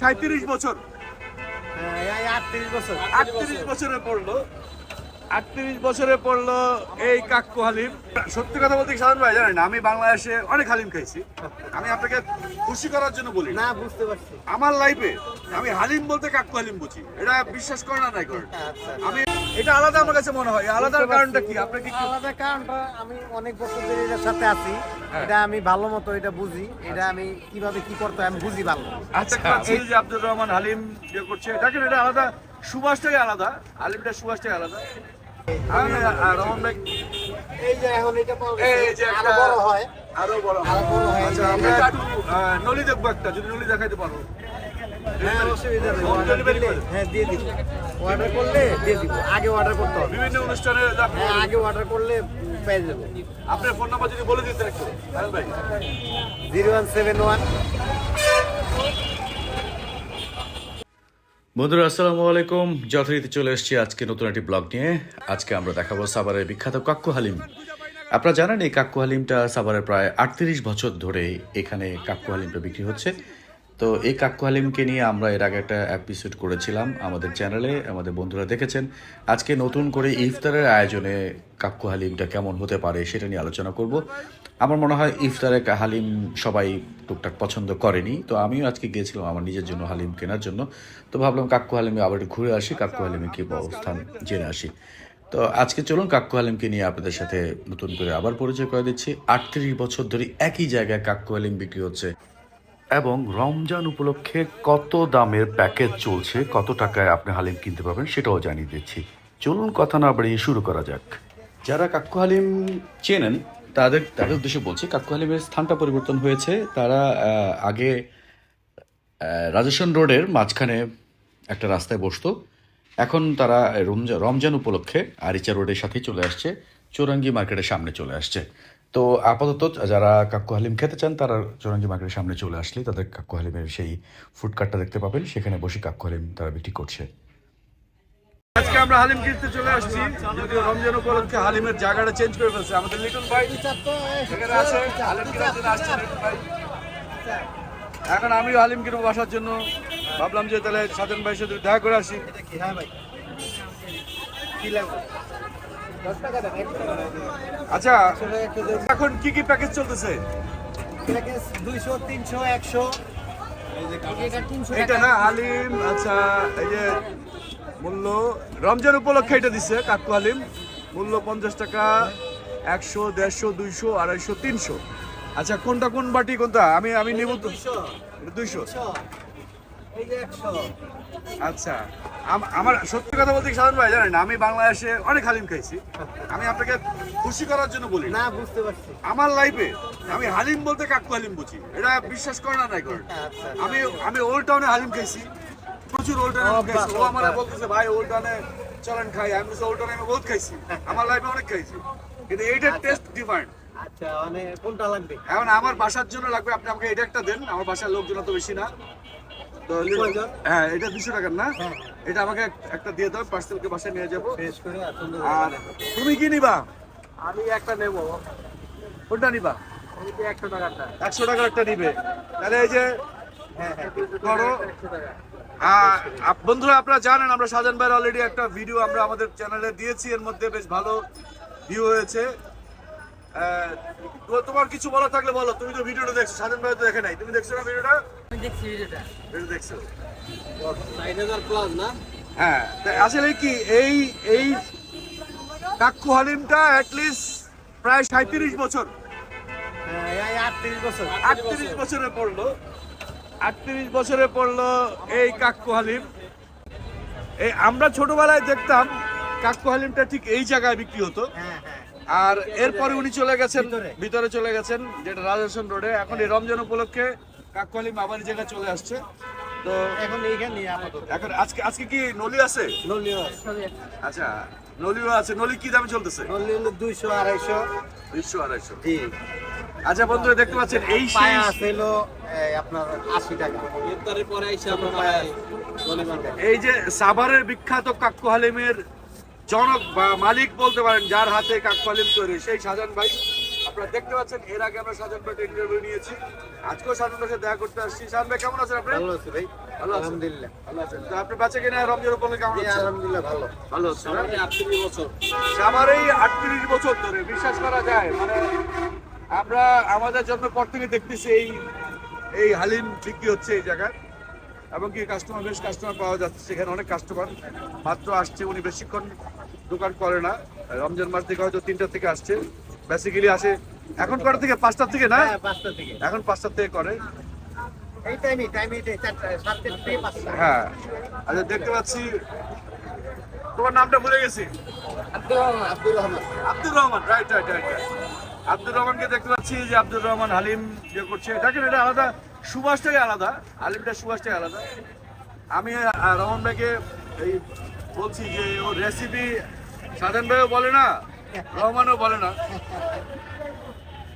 সাঁত্রিশ বছর। হ্যাঁ, বছর। আটত্রিশ বছরে পড়ল। আটত্রিশ বছরে পড়ল এই কাক্কু হালিম। সত্যি কথা বলতে সাধারণ ভাই জানেন আমি বাংলাদেশে অনেক হালিম খাইছি। আমি আপনাকে খুশি করার জন্য বলি। না বুঝতে পারছি। আমার লাইফে আমি হালিম বলতে কাক্কু হালিম বুঝি। এটা বিশ্বাস করে না নাই করেন। আচ্ছা আমি এটা আলাদা আমার কাছে মনে হয়। এই আলাদার কারণটা কি? আপনি কি আলাদা কারণটা আমি অনেক বছর ধরে এটার সাথে আছি। হ্যাঁ। এটা আমি ভালো মতো এটা বুঝি। এটা আমি কীভাবে কি করতে আমি বুঝি ভালো আচ্ছা পাচ্ছি যে আব্দুর রহমান হালিম ইয়ে করছে দেখেন এটা আলাদা? সুবাসটাই আলাদা। হালিমটা সুভাষটাই আলাদা। রহমান ভাই এই যে এখন এটা পাওয়া গেছে, আরও বড় হয়। আরও বড় আরও বড় হয়। আচ্ছা আমরা একটু নলি দেখব একটা যদি নলি দেখাইতে পারো। হ্যাঁ অসুবিধা নেই? হ্যাঁ দিয়ে দিব। অর্ডার করলে দিয়ে দিব আগে অর্ডার করতে হবে। বিভিন্ন অনুষ্ঠানে হ্যাঁ আগে অর্ডার করলে পেয়ে যাব। আপনার ফোন নাম্বার যদি বলে দিতে একটু ভাই। জিরো ওয়ান সেভেন ওয়ান বন্ধুরা, আসসালামু আলাইকুম। যথারীতি চলে এসেছি আজকে নতুন একটি ব্লগ নিয়ে। আজকে আমরা দেখাবো সাভারের বিখ্যাত কাক্কু হালিম। আপনারা জানেন, এই কাক্কু হালিমটা সাভারের প্রায় আটত্রিশ বছর ধরে এখানে কাক্কু হালিমটা বিক্রি হচ্ছে। তো এই কাক্কু হালিমকে নিয়ে আমরা এর আগে একটা এপিসোড করেছিলাম আমাদের চ্যানেলে আমাদের বন্ধুরা দেখেছেন। আজকে নতুন করে ইফতারের আয়োজনে কাক্কু হালিমটা কেমন হতে পারে সেটা নিয়ে আলোচনা করব। আমার মনে হয় ইফতারে হালিম সবাই টুকটাক পছন্দ করেনি। তো আমিও আজকে গিয়েছিলাম আমার নিজের জন্য হালিম কেনার জন্য। তো ভাবলাম কাক্কু হালিমে আবার একটু ঘুরে আসি কাক্কু হালিমে কি অবস্থান জেনে আসি। তো আজকে চলুন কাক্কু হালিমকে নিয়ে আপনাদের সাথে নতুন করে আবার পরিচয় করে দিচ্ছি। আটত্রিশ বছর ধরে একই জায়গায় কাক্কু হালিম বিক্রি হচ্ছে। এবং রমজান উপলক্ষে কত দামের প্যাকেজ চলছে, কত টাকায় আপনি হালিম কিনতে পারবেন সেটাও জানিয়ে দিচ্ছি। চলুন কথা না বাড়িয়ে শুরু করা যাক। যারা কাক্কু হালিম চেনেন তাদের তাদের উদ্দেশ্যে বলছি কাক্কু হালিমের স্থানটা পরিবর্তন হয়েছে। তারা আগে রাজেশন রোডের মাঝখানে একটা রাস্তায় বসতো। এখন তারা রমজান রমজান উপলক্ষে আরিচা রোডের সাথেই চলে আসছে, চৌরাঙ্গি মার্কেটের সামনে চলে আসছে। তো আপাতত যারা কাক্কু হালিম খেতে চান, তারা চৌরাঙ্গি মার্কেটের সামনে চলে আসলে তাদের কাক্কু হালিমের সেই ফুডকার্টটা দেখতে পাবেন। সেখানে বসে কাক্কু হালিম তারা বিক্রি করছে। আজকে আমরা হালিম কিনতে চলে আসছি। যদিও রমজান উপলক্ষে হালিমের জায়গাটা চেঞ্জ করে ফেলছে। আমাদের লিটন ভাই এখানে আছে। হালিম কেনার জন্য আসছে লিটন ভাই। এখন আমিও হালিম কিনবো বাসার জন্য। ভাবলাম যে তাহলে সাধন ভাইয়ের সাথে দেখা করে আসি। ভাই। আচ্ছা। এখন কি কি প্যাকেজ চলতেছে? প্যাকেজ দুইশো তিনশো একশো। এটা না হালিম আচ্ছা এই যে মূল্য রমজান উপলক্ষে এটা দিচ্ছে কাকু হালিম মূল্য পঞ্চাশ টাকা একশো দেড়শো দুইশো আড়াইশো তিনশো। আচ্ছা কোনটা কোন বাটি কোনটা? আমি আমি নিব তো। দুইশো। আচ্ছা আম- আমার সত্যি কথা বলতে সাধারণ ভাই জানেন আমি বাংলাদেশে অনেক হালিম খাইছি। আমি আপনাকে খুশি করার জন্য বলি না। বুঝতে পারছি। আমার লাইফে আমি হালিম বলতে কাকু হালিম বুঝি। এটা বিশ্বাস করে না নাই করেন আচ্ছা আমি আমি ওল্ড টাউনে হালিম খাইছি। প্রচুর ওল্ড ও আমার বলতেছে ভাই ওল্ড চলেন খাই। আমি ওল্ড আমি বহুত খাইছি। আমার লাইফে অনেক খাইছি। কিন্তু এইটার টেস্ট ডিফারেন্ট আচ্ছা মানে কোনটা লাগবে? এখন আমার বাসার জন্য লাগবে আপনি আমাকে এটা একটা দেন। আমার বাসার লোকজন তো বেশি না। হ্যাঁ এটা দুশো টাকার না? হ্যাঁ। এটা আমাকে একটা দিয়ে দাও পার্সেলকে বাসায় নিয়ে যাব। আর তুমি কি নিবা? আমি একটা নেব। কোনটা নিবা? তো একশো টাকাটা একশো টাকার একটা নিবে। তাহলে এই যে হ্যাঁ হ্যাঁ। করো একশো টাকা বন্ধুরা আপনারা জানেন আমরা সাজান ভাইয়ের অলরেডি একটা ভিডিও আমরা আমাদের চ্যানেলে দিয়েছি। এর মধ্যে বেশ ভালো ভিউ হয়েছে। তোমার কিছু বলা থাকলে বলো তুমি তো ভিডিওটা দেখছ সাজান ভাই তো দেখে নাই। তুমি দেখছ না ভিডিওটা আমি দেখছি ভিডিওটা ভিডিও দেখছ? ষাট হাজার প্লাস না? হ্যাঁ আসলে কি এই এই কাক্কু হালিমটা অ্যাটলিস্ট প্রায় সাঁত্রিশ বছর। হ্যাঁ বছর। আটত্রিশ বছরে পড়ল। আটত্রিশ বছরে পড়ল এই কাক্কু হালিম। এই আমরা ছোটবেলায় দেখতাম কাক্কু হালিমটা ঠিক এই জায়গায় বিক্রি হতো। হ্যাঁ হ্যাঁ। আর এরপরে উনি চলে গেছেন ভিতরে। চলে গেছেন যেটা রাজস্থান রোডে। এখন এই রমজান উপলক্ষে কাক্কু হালিম আবার এই জায়গায় চলে আসছে। তো এখন এইখানে এখন আজকে আজকে কি নলি আছে? নলিও আচ্ছা নলিও আছে। নলি কি দামে চলতেছে? নলি হলো দুইশো আড়াইশো। দুইশো আড়াইশো। জি। আচ্ছা বন্ধুরা দেখতে পাচ্ছেন এই পায়া আপনার আশি টাকা। ইফতারের পরে এসে আপনার এই যে সাভারের বিখ্যাত কাক্কু হালিমের জনক বা মালিক বলতে পারেন যার হাতে কাক্কু হালিম তৈরি সেই শাহজাহান ভাই। আপনারা দেখতে পাচ্ছেন এর আগে আমরা সাজান ভাই ইন্টারভিউ নিয়েছি। আজকেও সাজান ভাইয়ের সাথে দেখা করতে আসছি। সাজান ভাই কেমন আছেন আপনি? ভালো আছে ভাই। ভালো আছেন? আলহামদুলিল্লাহ। ভালো আছেন। তো আপনি বাচ্চা কিনা রমজান উপলক্ষে কেমন আছেন আলহামদুলিল্লাহ ভালো। ভালো। আছেন না? আটত্রিশ বছর। আমার এই আটত্রিশ বছর ধরে বিশ্বাস করা যায়। মানে আমরা আমাদের জন্মের পর থেকে দেখতেছি এই এই হালিম বিক্রি হচ্ছে এই জায়গায়। এবং কি কাস্টমার বেশ কাস্টমার পাওয়া যাচ্ছে। সেখানে অনেক কাস্টমার মাত্র আসছে উনি বেশিক্ষণ দোকান করে না। রমজান মাস থেকে হয়তো তিনটা থেকে আসছে। বেসিক্যালি আসে এখন কটা থেকে? পাঁচটার থেকে না? হ্যাঁ পাঁচটা থেকে। এখন পাঁচটার থেকে করে। হ্যাঁ। আচ্ছা দেখতে পাচ্ছি। তোমার নামটা ভুলে গেছি? Abdul Rahman. Abdur Rahman right right right Abdur রহমানকে দেখতে পাচ্ছি, যে আব্দুর রহমান হালিম যে করছে। দেখেন, এটা আলাদা সুভাষটাই আলাদা, হালিমটা সুভাষটাই আলাদা। আমি রহমান ভাইকে এই বলছি যে, ও রেসিপি সাধারণ ভাইও বলে না, রহমানও বলে না।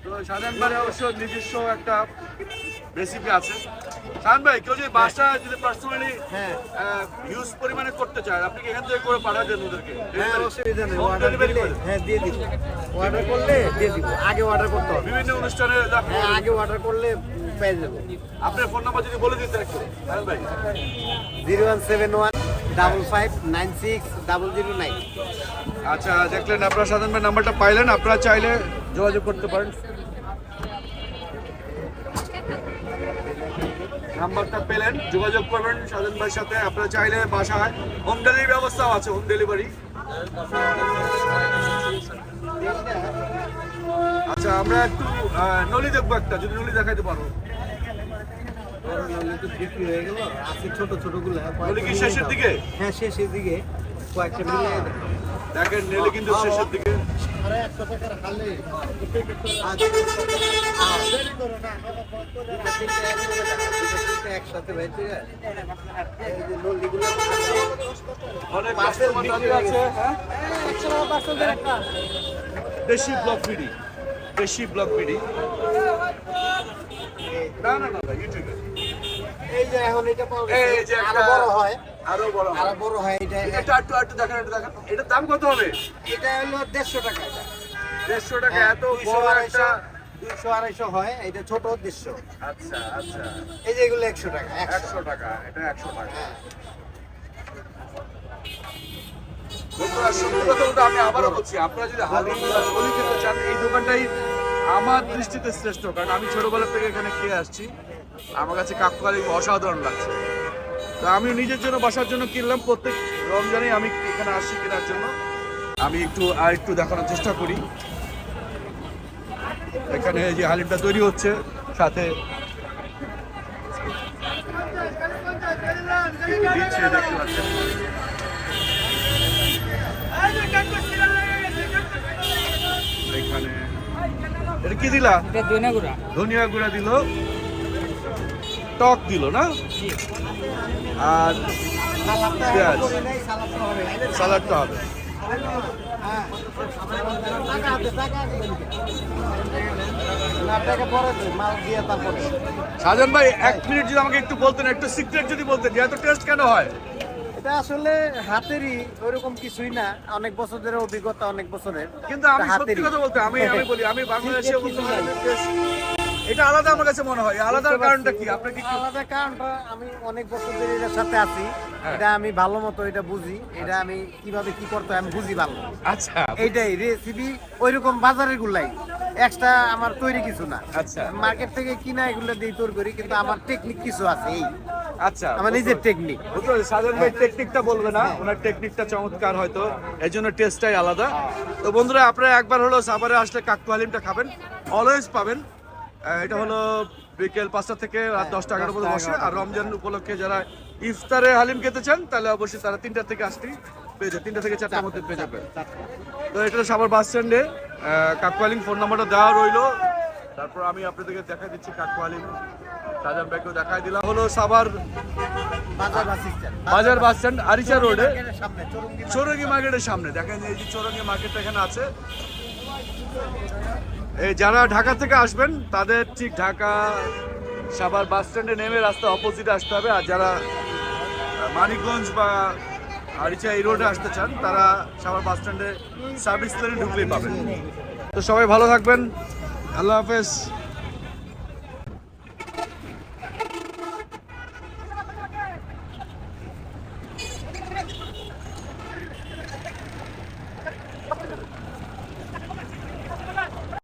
তো সাধারণ ভাই অবশ্য নিজস্ব একটা রেসিপি আছে। সাধারণ ভাই কেউ যদি বাসা যদি পার্সোনালি হ্যাঁ। পরিমাণে করতে চায় আপনি এখান থেকে করে পাঠা দেন ওদেরকে? হ্যাঁ অসুবিধা নেই অর্ডার delivery হ্যাঁ দিয়ে দিব। অর্ডার করলে দিয়ে দিব আগে অর্ডার করতে হবে। বিভিন্ন অনুষ্ঠানে হ্যাঁ আগে অর্ডার করলে পেয়ে যাব। আপনার ফোন নাম্বার যদি বলে দিতে একটু সাধারণ ভাই। Zero one seven one double five nine six double zero nine. আচ্ছা দেখলেন আপনারা সাধারণ ভাই নাম্বারটা পাইলেন আপনারা চাইলে যোগাযোগ করতে পারেন। নাম্বারটা পেলেন যোগাযোগ করবেন সাধারণ ভাইয়ের সাথে। আপনারা চাইলে বাসায় হোম ডেলিভারি ব্যবস্থাও আছে হোম ডেলিভারি আচ্ছা আমরা একটু নলি দেখব একটা যদি নলি দেখাইতে পারো। ছোট ছোটগুলো শেষের দিকে? হ্যাঁ শেষের দিকে। কয়েকটা দেখেন নেলি কিন্তু শেষের দিকে। Deshi block BD. Deshi block BD. না না না ইউটিউবে এই যে এখন এটা পাওয়া এই যে আরও বড় হয়। আরও বড়। আরও বড় হয় এটা এটা একটু একটু দেখেন একটু দেখেন। এটার দাম কত হবে? এটা হলো দেড়শো টাকা এটা। দেড়শো টাকা হ্যাঁ, এত বড় একটা দুইশো আড়াইশো হয় এটা ছোট দেড়শো। আচ্ছা আচ্ছা। এই যে এগুলো একশো টাকা একশো। টাকা এটা একশো টাকা। হ্যাঁ। বন্ধুরা সত্যি কথা বলতে আমি আবারও বলছি আপনারা যদি খেতে চান এই দোকানটাই আমার দৃষ্টিতে শ্রেষ্ঠ কারণ আমি ছোটবেলা থেকে এখানে খেয়ে আসছি। আমার কাছে কাকুয়ালি অসাধারণ লাগছে। তো আমি নিজের জন্য বাসার জন্য কিনলাম প্রত্যেক রমজানে আমি এখানে আসি কেনার জন্য। আমি একটু আর একটু দেখানোর চেষ্টা করি। এখানে যে হালিমটা তৈরি হচ্ছে সাথে দিচ্ছে দেখতে পাচ্ছেন এখানে এটা কি দিলা? ধনিয়া গুঁড়া। দিল টক দিল না? আর পেঁয়াজ। সালাডটা হবে। সাজান ভাই এক মিনিট যদি আমাকে একটু বলতেন একটু সিক্রেট যদি বলতেন এত টেস্ট কেন হয়? এটা আসলে হাতেরই ওইরকম কিছুই না অনেক বছরের অভিজ্ঞতা অনেক বছরের। কিন্তু আমি সত্যি কথা বলতে আমি আমি বলি আমি বাংলাদেশে। এটা আলাদা আমার কাছে মনে হয়। আলাদার কারণটা কি? আপনার কি আলাদা কারণটা আমি অনেক বছর ধরে এটার সাথে আছি। হ্যাঁ। এটা আমি ভালো মতো এটা বুঝি। এটা আমি কীভাবে কি করতে আমি বুঝি ভালো। আচ্ছা। এইটাই রেসিপি ওইরকম বাজারের গুলাই। এক্সট্রা আমার তৈরি কিছু না। আচ্ছা। মার্কেট থেকে কিনা এগুলো দিয়ে তৈরি করি কিন্তু আমার টেকনিক কিছু আছে এই। আচ্ছা। আমার নিজের টেকনিক সাজান ভাই টেকনিকটা বলবে না। ওনার টেকনিকটা চমৎকার হয়তো। এর জন্য টেস্টটাই আলাদা। তো বন্ধুরা আপনারা একবার হলো সাভারে আসলে কাকু হালিমটা খাবেন। অলওয়েজ পাবেন। এটা হলো বিকেল পাঁচটা থেকে রাত দশটা এগারো পর্যন্ত বসে। আর রমজান উপলক্ষে যারা ইফতারে হালিম খেতে চান তাহলে অবশ্যই তারা তিনটা থেকে আসতেই পেয়ে যাবে। তিনটা থেকে চারটার মধ্যে পেয়ে যাবে। তো এটা সাভার বাস স্ট্যান্ডে। কাকু হালিম ফোন নাম্বারটা দেওয়া রইল। তারপর আমি আপনাদেরকে দেখা দিচ্ছি কাকু হালিম সাজান ভাইকেও দেখাই দিলাম। হলো সাভার বাজার বাস স্ট্যান্ড। আরিচা রোডে। চরঙ্গি মার্কেটের সামনে। দেখেন এই যে চৌরঙ্গি মার্কেটটা এখানে আছে। যারা ঢাকা থেকে আসবেন, তাদের ঠিক ঢাকা সাভার বাস স্ট্যান্ডে নেমে রাস্তা অপোজিটে আসতে হবে। আর যারা মানিকগঞ্জ বা আরিচা এই রোডে আসতে চান, তারা সাভার বাস স্ট্যান্ডে সার্ভিস লেনে ঢুকলেই পাবেন। তো সবাই ভালো থাকবেন। আল্লাহ হাফেজ।